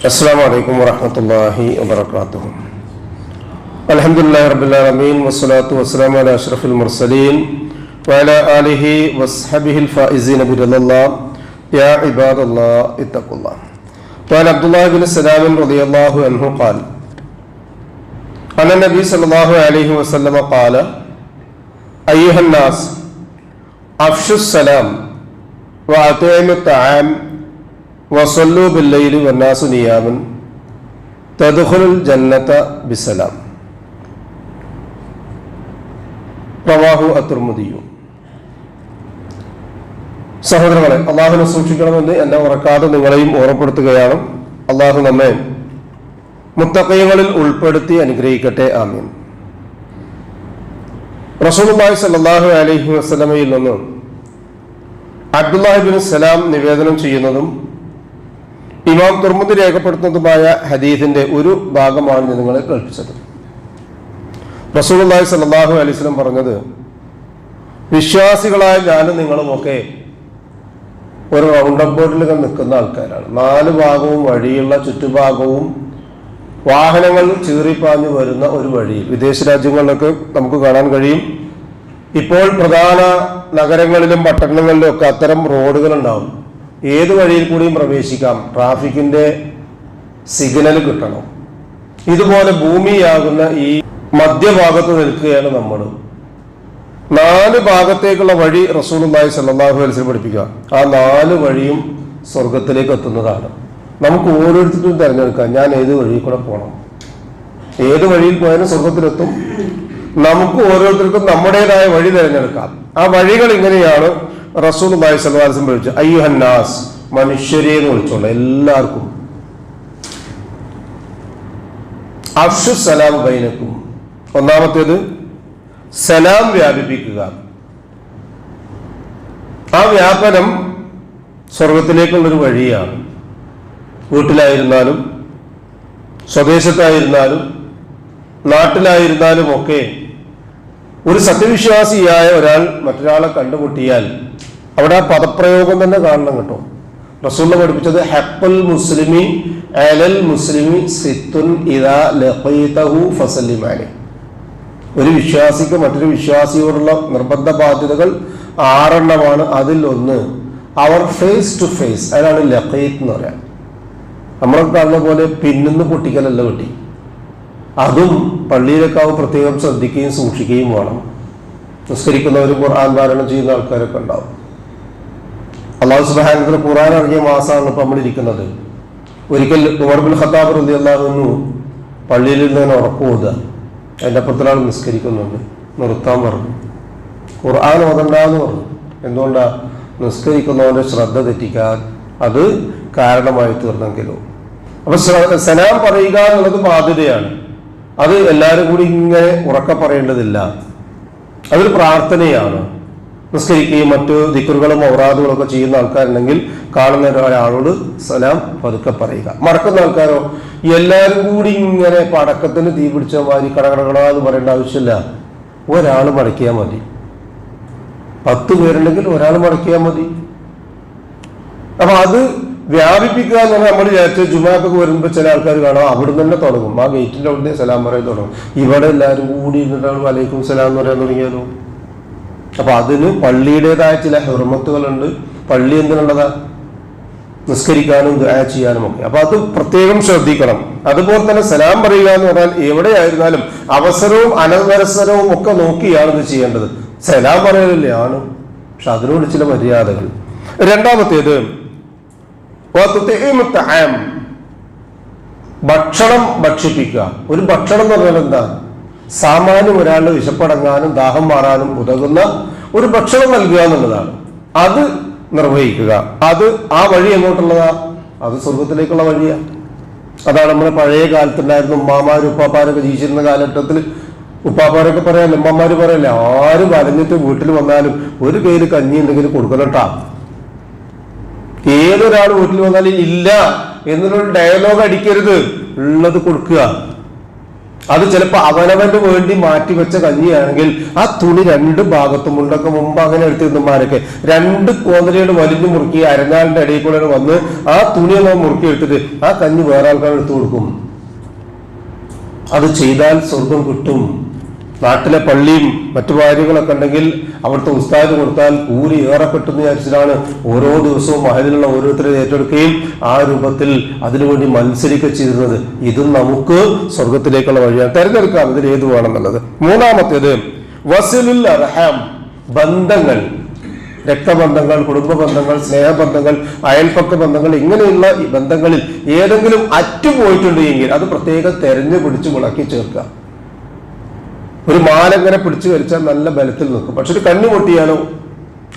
السلام عليكم ورحمة الله وبركاته. الحمد لله رب العالمين والصلاة والسلام على أشرف المرسلين وعلى آله وصحبه الفائزين برضا الله. يا عباد الله اتقوا الله. وعن عبد الله بن سلام رضي الله عنه قال أن النبي صلى الله عليه وسلم قال أيها الناس أفشوا السلام وأطعموا الطعام വസല്ലു ബില്ലയിൽ വന്നാസു നിയാമൻ തദുഹുൽ ജന്നത്ത ബിസലാം. പ്രവാഹു അത്തുർമുദിയു. സഹോദരങ്ങളെ അള്ളാഹുനെ സൂക്ഷിക്കണമെന്ന് എന്നെ ഉറക്കാതെ നിങ്ങളെയും ഓർമ്മപ്പെടുത്തുകയാണ് അള്ളാഹു നമ്മെ മുത്തക്കയങ്ങളിൽ ഉൾപ്പെടുത്തി അനുഗ്രഹിക്കട്ടെ ആമീൻ. റസൂലുള്ളാഹി സല്ലാഹു അലഹി വസല്ലമയിൽ നിന്ന് അബ്ദുല്ലാഹിബിൻ സലാം നിവേദനം ചെയ്യുന്നതും ഇമാം തുർമുദ് രേഖപ്പെടുത്തുന്നതുമായ ഹദീസിന്റെ ഒരു ഭാഗമാണ് നിങ്ങളെ കേൾപ്പിച്ചത്. റസൂലുള്ളാഹി സലാഹു അലൈഹി വസല്ലം പറഞ്ഞത് വിശ്വാസികളായ ഞാനും നിങ്ങളുമൊക്കെ ഒരു റൗണ്ട് ബോർഡിൽ നിൽക്കുന്ന ആൾക്കാരാണ്. നാല് ഭാഗവും വഴിയുള്ള ചുറ്റുഭാഗവും വാഹനങ്ങൾ ചീറിപ്പാഞ്ഞു വരുന്ന ഒരു വഴി. വിദേശ രാജ്യങ്ങളിലൊക്കെ നമുക്ക് കാണാൻ കഴിയും. ഇപ്പോൾ പ്രധാന നഗരങ്ങളിലും പട്ടണങ്ങളിലും ഒക്കെ അത്തരം റോഡുകൾ ഉണ്ടാവും. ഏത് വഴിയിൽ കൂടിയും പ്രവേശിക്കാം. ട്രാഫിക്കിന്റെ സിഗ്നൽ കിട്ടണം. ഇതുപോലെ ഭൂമിയാകുന്ന ഈ മധ്യഭാഗത്ത് നിൽക്കുകയാണ് നമ്മൾ നാല് ഭാഗത്തേക്കുള്ള വഴി റസൂലുള്ളാഹി സ്വല്ലല്ലാഹു അലൈഹി വസല്ലം പഠിപ്പിക്കുക. ആ നാല് വഴിയും സ്വർഗത്തിലേക്ക് എത്തുന്നതാണ്. നമുക്ക് ഓരോരുത്തർക്കും തിരഞ്ഞെടുക്കാം. ഞാൻ ഏത് വഴിയിൽ കൂടെ പോകണം ഏത് വഴിയിൽ പോയാലും സ്വർഗത്തിലെത്തും നമുക്ക് ഓരോരുത്തർക്കും നമ്മുടേതായ വഴി തിരഞ്ഞെടുക്കാം. ആ വഴികൾ ഇങ്ങനെയാണ്. റസൂൽ ബായി സൽവാസം വിളിച്ചു അയ്യുഹന്നാസ് മനുഷ്യരെ എന്ന് വിളിച്ചോളൂ എല്ലാവർക്കും. അഫ്ഷു സലാം ബൈനക്കും. ഒന്നാമത്തേത് സലാം വ്യാപിപ്പിക്കുക. ആ വ്യാപനം സ്വർഗത്തിലേക്കുള്ളൊരു വഴിയാണ്. വീട്ടിലായിരുന്നാലും സ്വദേശത്തായിരുന്നാലും നാട്ടിലായിരുന്നാലും ഒക്കെ ഒരു സത്യവിശ്വാസിയായ ഒരാൾ മറ്റൊരാളെ കണ്ടുമുട്ടിയാൽ അവിടെ ആ പദപ്രയോഗം തന്നെ കാണണം കേട്ടോ. റസൂള്ള പഠിപ്പിച്ചത് ഹെപ്പൽ മുസ്ലിമി അലൽ മുസ്ലിമി സിത്തുൻ ഫസല്ലിമാനി ഒരു വിശ്വാസിക്ക് മറ്റൊരു വിശ്വാസിയോടുള്ള നിർബന്ധ ബാധ്യതകൾ ആറെണ്ണമാണ് അതിൽ ഒന്ന്. അവർ ഫേസ് ടു ഫേസ് അതിനാണ് ലഹീത്ത് എന്ന് പറയാം. നമ്മൾ കാണുന്ന പോലെ പിന്നിന്ന് പൊട്ടിക്കലല്ല വെട്ടി. അതും പള്ളിയിലൊക്കെ ആവും പ്രത്യേകം ശ്രദ്ധിക്കുകയും സൂക്ഷിക്കുകയും വേണം. നിസ്കരിക്കുന്നവരും ഖുർആൻ പാരായണം ചെയ്യുന്ന ആൾക്കാരൊക്കെ ഉണ്ടാവും. അള്ളാഹു സുബാനത്തിന് ഖുറാൻ ഇറങ്ങിയ മാസമാണ് ഇപ്പൊ നമ്മളിരിക്കുന്നത് ഒരിക്കൽ ഉമർബുൽ ഖത്താബ് റതി അള്ളാഹുന്നു പള്ളിയിൽ നിന്ന് തന്നെ ഉറക്കുപോകുക അതിന്റെ അപ്പുറത്തൊരാൾ നിസ്കരിക്കുന്നുണ്ട്. നിർത്താൻ പറഞ്ഞു. ഖുർആൻ ഓതണ്ടെന്ന് പറഞ്ഞു. എന്തുകൊണ്ടാ? നിസ്കരിക്കുന്നവന്റെ ശ്രദ്ധ തെറ്റിക്കാൻ അത് കാരണമായി തീർന്നെങ്കിലോ. അപ്പൊ സനാം പറയുക എന്നുള്ളത് ബാധ്യതയാണ്. അത് എല്ലാവരും കൂടി ഇങ്ങനെ ഉറക്ക പറയേണ്ടതില്ല. അതൊരു പ്രാർത്ഥനയാണ്. നിസ്കരിക്കുകയും മറ്റു ദിക്കറുകളും ഔറാദുകളും ഒക്കെ ചെയ്യുന്ന ആൾക്കാരുണ്ടെങ്കിൽ കാണുന്ന ഒരാളോട് സലാം പതുക്കെ പറയുക. മറക്കുന്ന ആൾക്കാരോ എല്ലാവരും കൂടി ഇങ്ങനെ പടക്കത്തിന് തീ പിടിച്ച മാതിരി കടകടകട എന്ന് പറയേണ്ട ആവശ്യമില്ല. ഒരാൾ മടക്കിയാൽ മതി. പത്ത് പേരുണ്ടെങ്കിൽ ഒരാൾ മടക്കിയാൽ മതി. അപ്പൊ അത് വ്യാപിപ്പിക്കുക എന്ന് പറഞ്ഞാൽ നമ്മൾ വിചാരിച്ച ജുമാക്കൊക്കെ വരുമ്പോൾ ചില ആൾക്കാർ കാണാം അവിടെ തന്നെ തുടങ്ങും. ആ ഗേറ്റിന്റെ അവിടെ സലാം പറയാൻ തുടങ്ങും. ഇവിടെ എല്ലാവരും കൂടി ഇരുന്നിട്ടാണ് വലൈക്കും സലാം എന്ന് പറയാൻ തുടങ്ങിയാലോ അപ്പൊ അതിന് പള്ളിയുടേതായ ചില ഹെർമത്തുകളുണ്ട്. പള്ളി എന്തിനുള്ളതാ? നിസ്കരിക്കാനും ദുആ ചെയ്യാനും ഒക്കെ. അപ്പൊ അത് പ്രത്യേകം ശ്രദ്ധിക്കണം. അതുപോലെ തന്നെ സലാം പറയുക എന്ന് പറഞ്ഞാൽ എവിടെയായിരുന്നാലും അവസരവും അനവസരവും ഒക്കെ നോക്കിയാണ് ഇത് ചെയ്യേണ്ടത്. സലാം പറയലല്ലേ ആണ്. പക്ഷെ അതിനോട് ചില മര്യാദകൾ. രണ്ടാമത്തേത് ഭക്ഷണം ഭക്ഷിപ്പിക്കുക. ഒരു ഭക്ഷണം എന്ന് പറഞ്ഞാൽ എന്താ? സാമാന്യം ഒരാളുടെ വിശപ്പടങ്ങാനും ദാഹം മാറാനും ഉതകുന്ന ഒരു ഭക്ഷണം നൽകുക എന്നുള്ളതാണ്. അത് നിർവഹിക്കുക. അത് ആ വഴി എങ്ങോട്ടുള്ളതാ? അത് സ്വർഗത്തിലേക്കുള്ള വഴിയാ. അതാണ് നമ്മുടെ പഴയ കാലത്തുണ്ടായിരുന്നു ഉമ്മാമാരും ഉപ്പാപ്പാരൊക്കെ ജീവിച്ചിരുന്ന കാലഘട്ടത്തിൽ ഉപ്പാപ്പാരൊക്കെ പറയാല്ലേ ഉമ്മമാര് പറയല്ലേ ആരും വലഞ്ഞിട്ട് വീട്ടിൽ വന്നാലും ഒരു പേര് കഞ്ഞി എന്തെങ്കിലും കൊടുക്കണട്ടാ ഏതൊരാൾ വീട്ടിൽ വന്നാലും ഇല്ല എന്നൊരു ഡയലോഗ് അടിക്കരുത്. ഉള്ളത് കൊടുക്കുക. അത് ചിലപ്പോൾ അവനവന് വേണ്ടി മാറ്റി മാറ്റിവെച്ച കഞ്ഞിയാണെങ്കിൽ ആ തുണി രണ്ട് ഭാഗത്തും ഉണ്ടൊക്കെ മുമ്പ് അങ്ങനെ എടുത്തിരുന്നമാരൊക്കെ രണ്ട് കോന്തലുകൾ വലിഞ്ഞു മുറുക്കി അരഞ്ഞാലിന്റെ ഇടയിൽ കൂടെ വന്ന് ആ തുണി ഒന്ന് മുറുക്കി എടുത്തിട്ട് ആ കഞ്ഞി വേറെ ആൾക്കാർ എടുത്തു കൊടുക്കും. അത് ചെയ്താൽ സ്വർഗം കിട്ടും. നാട്ടിലെ പള്ളിയും മറ്റു കാര്യങ്ങളൊക്കെ ഉണ്ടെങ്കിൽ അവിടുത്തെ ഉസ്താദ് കൊടുത്താൽ കൂലി ഏറെ കിട്ടുന്ന വിചാരിച്ചിട്ടാണ് ഓരോ ദിവസവും മഹലിലുള്ള ഓരോരുത്തരെ ഏറ്റെടുക്കുകയും ആ രൂപത്തിൽ അതിനുവേണ്ടി മത്സരിക്കുക ചെയ്തിരുന്നത്. ഇതും നമുക്ക് സ്വർഗത്തിലേക്കുള്ള വഴിയാണ് തെരഞ്ഞെടുക്കാം ഇതിൽ ഏത് വേണമെന്നുള്ളത്. മൂന്നാമത്തേത് വസിലുൽ അർഹാം ബന്ധങ്ങൾ. രക്തബന്ധങ്ങൾ കുടുംബ ബന്ധങ്ങൾ സ്നേഹബന്ധങ്ങൾ അയൽപക്ക ബന്ധങ്ങൾ ഇങ്ങനെയുള്ള ബന്ധങ്ങളിൽ ഏതെങ്കിലും അറ്റുപോയിട്ടുണ്ട് എങ്കിൽ അത് പ്രത്യേകം തെരഞ്ഞു പിടിച്ച് മുളക്കി ചേർക്കുക. ഒരു മാലങ്ങനെ പിടിച്ചു വലിച്ചാൽ നല്ല ബലത്തിൽ നിൽക്കും. പക്ഷെ ഒരു കണ്ണി പൊട്ടിയാലോ?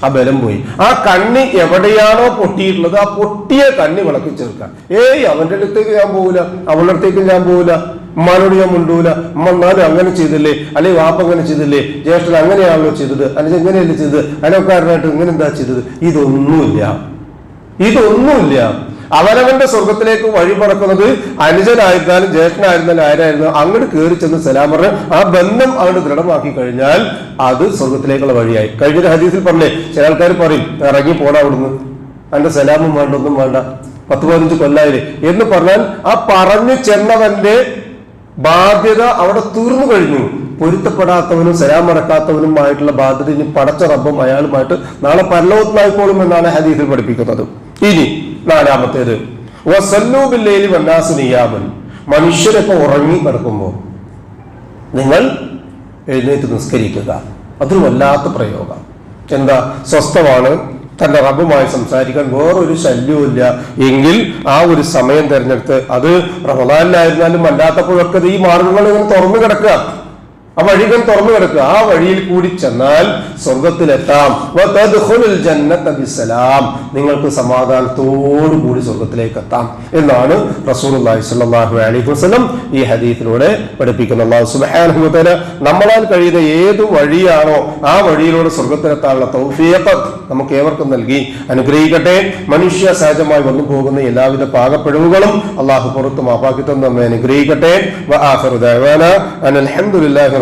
ആ ബലം പോയി. ആ കണ്ണി എവിടെയാണോ പൊട്ടിയിട്ടുള്ളത് ആ പൊട്ടിയ കണ്ണി വിളക്കി ചേർക്കുക. ഏയ് അവന്റെ അടുത്തേക്ക് ഞാൻ പോവില്ല അവളുടെ അടുത്തേക്ക് ഞാൻ പോവില്ല ഉമ്മാനോട് ഞാൻ മുണ്ടൂല ഉമ്മ എന്നാലും അങ്ങനെ ചെയ്തില്ലേ? അല്ലെങ്കിൽ വാപ്പ അങ്ങനെ ചെയ്തില്ലേ? ജ്യേഷ്ഠൻ അങ്ങനെയാണല്ലോ ചെയ്തത് അല്ലെങ്കിൽ എങ്ങനെയല്ലേ ചെയ്തത്? അനക്കാരനായിട്ട് ഇങ്ങനെ എന്താ ചെയ്തത്? ഇതൊന്നുമില്ല. ഇതൊന്നുമില്ല. അവനവന്റെ സ്വർഗത്തിലേക്ക് വഴി പറക്കുന്നത് അനുജനായിരുന്നാലും ജ്യേഷ്ഠനായിരുന്നാലും ആരായിരുന്നു? അങ്ങോട്ട് കയറി ചെന്ന് സലാം പറഞ്ഞ് ആ ബന്ധം അങ്ങോട്ട് ദൃഢമാക്കി കഴിഞ്ഞാൽ അത് സ്വർഗത്തിലേക്കുള്ള വഴിയായി. കഴിഞ്ഞ ഹദീസിൽ പറഞ്ഞേ ചില ആൾക്കാർ പറയും ഇറങ്ങി പോടാ അവിടുന്ന്. തന്റെ സലാമും വേണ്ട ഒന്നും വേണ്ട. പത്ത് പതിനഞ്ച് കൊല്ലായില്ലേ. എന്ന് പറഞ്ഞാൽ ആ പറഞ്ഞു ചെന്നവന്റെ ബാധ്യത അവിടെ തീർന്നു കഴിഞ്ഞു. പൊരുത്തപ്പെടാത്തവനും സലാം മറക്കാത്തവനുമായിട്ടുള്ള ബാധ്യത ഇനി പടച്ച റബ്ബും അയാളുമായിട്ട് നാളെ പരലോകത്തിലായിക്കോളും എന്നാണ് ഹദീസിൽ പഠിപ്പിക്കുന്നത്. ഇനി നാലാമത്തേത്. മനുഷ്യരൊക്കെ ഉറങ്ങി കിടക്കുമ്പോൾ നിങ്ങൾ എഴുന്നേറ്റ് നിസ്കരിക്കുക. അതൊരു വല്ലാത്ത പ്രയോഗം. എന്താ? സ്വസ്ഥമാണ്. തന്റെ റബ്ബുമായി സംസാരിക്കാൻ വേറൊരു ശല്യവും ഇല്ല എങ്കിൽ ആ ഒരു സമയം തിരഞ്ഞെടുത്ത് അത് റമദാനിലായിരുന്നാലും അല്ലാത്തപ്പോഴൊക്കെ ഈ മാർഗങ്ങൾ ഇങ്ങനെ തുറന്നു കിടക്കുക. ആ വഴികൾ തുറന്നു കിടക്കുക. ആ വഴിയിൽ കൂടി ചെന്നാൽ സ്വർഗത്തിലെത്താം നിങ്ങൾക്ക് സമാധാനത്തോടു കൂടി സ്വർഗത്തിലേക്ക് എത്താം എന്നാണ് സ്വല്ലല്ലാഹു അലൈഹി വസല്ലം ഈ ഹദീത്തിലൂടെ പഠിപ്പിക്കുന്നത്. വ തആല നമ്മളാൽ കഴിയുന്ന ഏത് വഴിയാണോ ആ വഴിയിലൂടെ സ്വർഗത്തിലെത്താനുള്ള തൗഫിയത്ത് നമുക്ക് ഏവർക്കും നൽകി. അനുഗ്രഹിക്കട്ടെ. മനുഷ്യ സഹജമായി വന്നു പോകുന്ന എല്ലാവിധ പാകപ്പിഴവുകളും അള്ളാഹു പുറത്തും ആപ്പാക്കി തന്നെ നമ്മെ അനുഗ്രഹിക്കട്ടെ